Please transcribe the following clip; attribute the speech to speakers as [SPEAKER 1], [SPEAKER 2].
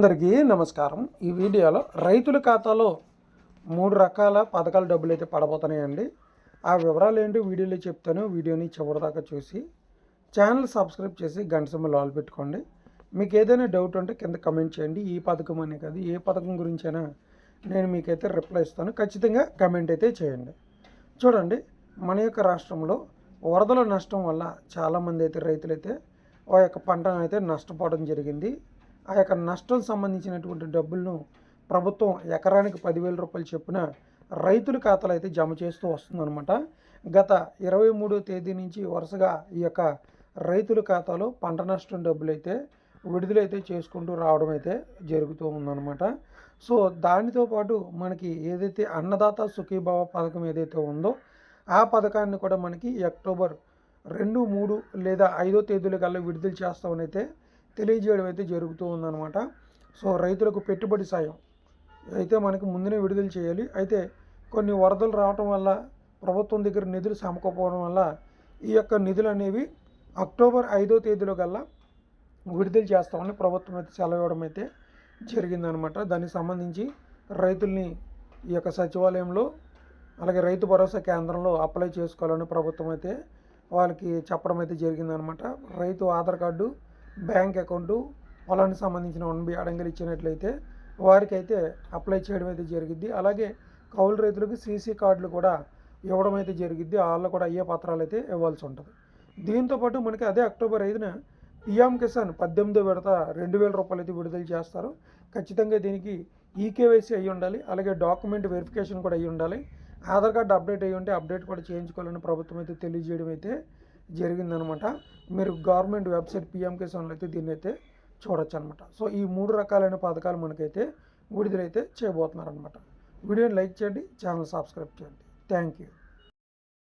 [SPEAKER 1] అందరికీ నమస్కారం. ఈ వీడియోలో రైతుల ఖాతాలో మూడు రకాల పథకాల డబ్బులు అయితే పడబోతున్నాయండి. ఆ వివరాలు ఏంటి వీడియోలో చెప్తాను. వీడియోని చివరిదాకా చూసి ఛానల్ సబ్స్క్రైబ్ చేసి గంట సింబల్ ఆల్ పెట్టుకోండి. మీకు ఏదైనా డౌట్ ఉంటే కింద కమెంట్ చేయండి. ఈ పథకం అనే కాదు ఏ పథకం గురించైనా నేను మీకైతే రిప్లై ఇస్తాను. ఖచ్చితంగా కమెంట్ అయితే చేయండి. చూడండి మన యొక్క రాష్ట్రంలో వరదల నష్టం వల్ల చాలామంది అయితే రైతులైతే ఆ యొక్క పంటను అయితే నష్టపోవడం జరిగింది. ఆ యొక్క నష్టం సంబంధించినటువంటి డబ్బులను ప్రభుత్వం ఎకరానికి పదివేల రూపాయలు చొప్పున రైతుల ఖాతాలో అయితే జమ చేస్తూ వస్తుందన్నమాట. గత ఇరవై మూడో తేదీ నుంచి వరుసగా ఈ యొక్క రైతుల ఖాతాలో పంట నష్టం డబ్బులు అయితే విడుదలైతే చేసుకుంటూ రావడం అయితే జరుగుతూ ఉందన్నమాట. సో దానితో పాటు మనకి ఏదైతే అన్నదాత సుఖీభావ పథకం ఏదైతే ఉందో ఆ పథకాన్ని కూడా మనకి అక్టోబర్ రెండు మూడు లేదా ఐదో తేదీల కల్లా విడుదల చేస్తామని అయితే తెలియజేయడం అయితే జరుగుతూ ఉందన్నమాట. సో రైతులకు పెట్టుబడి సాయం. అయితే మనకి ముందునే విడుదల చేయాలి. అయితే కొన్ని వరదలు రావటం వల్ల ప్రభుత్వం దగ్గర నిధులు సమకపోవడం వల్ల ఈ యొక్క నిధులు అనేవి అక్టోబర్ ఐదో తేదీలో కల్లా విడుదల చేస్తామని ప్రభుత్వం అయితే సెలవు ఇవ్వడం అయితే జరిగిందనమాట దానికి సంబంధించి రైతుల్ని ఈ యొక్క సచివాలయంలో అలాగే రైతు భరోసా కేంద్రంలో అప్లై చేసుకోవాలని ప్రభుత్వం అయితే వాళ్ళకి చెప్పడం అయితే జరిగిందనమాట రైతు ఆధార్ కార్డు బ్యాంక్ అకౌంటు పొలానికి సంబంధించిన వన్ బి అడంగలు ఇచ్చినట్లయితే వారికి అయితే అప్లై చేయడం అయితే జరిగిద్ది. అలాగే కౌలు రైతులకు సీసీ కార్డులు కూడా ఇవ్వడం అయితే జరిగిద్ది. వాళ్ళు కూడా అయ్యే పత్రాలు అయితే ఇవ్వాల్సి ఉంటుంది. దీంతోపాటు మనకి అదే అక్టోబర్ ఐదున పిఎం కిసాన్ పద్దెనిమిదో విడత రెండు వేల రూపాయలు అయితే విడుదల చేస్తారు. ఖచ్చితంగా దీనికి ఈకేవైసీ అయ్యి ఉండాలి. అలాగే డాక్యుమెంట్ వెరిఫికేషన్ కూడా అయ్యి ఉండాలి. ఆధార్ కార్డు అప్డేట్ అయ్యి ఉంటే అప్డేట్ కూడా చేయించుకోవాలని ప్రభుత్వం అయితే తెలియజేయడం అయితే జరిగిందనమాట. మీరు గవర్నమెంట్ వెబ్సైట్ పిఎం కిసాన్లో అయితే దీన్ని అయితే చూడొచ్చు అనమాట సో ఈ మూడు రకాలైన పథకాలు మనకైతే విడుదలైతే చేయబోతున్నారనమాట. వీడియోని లైక్ చేయండి ఛానల్ సబ్స్క్రైబ్ చేయండి. Thank you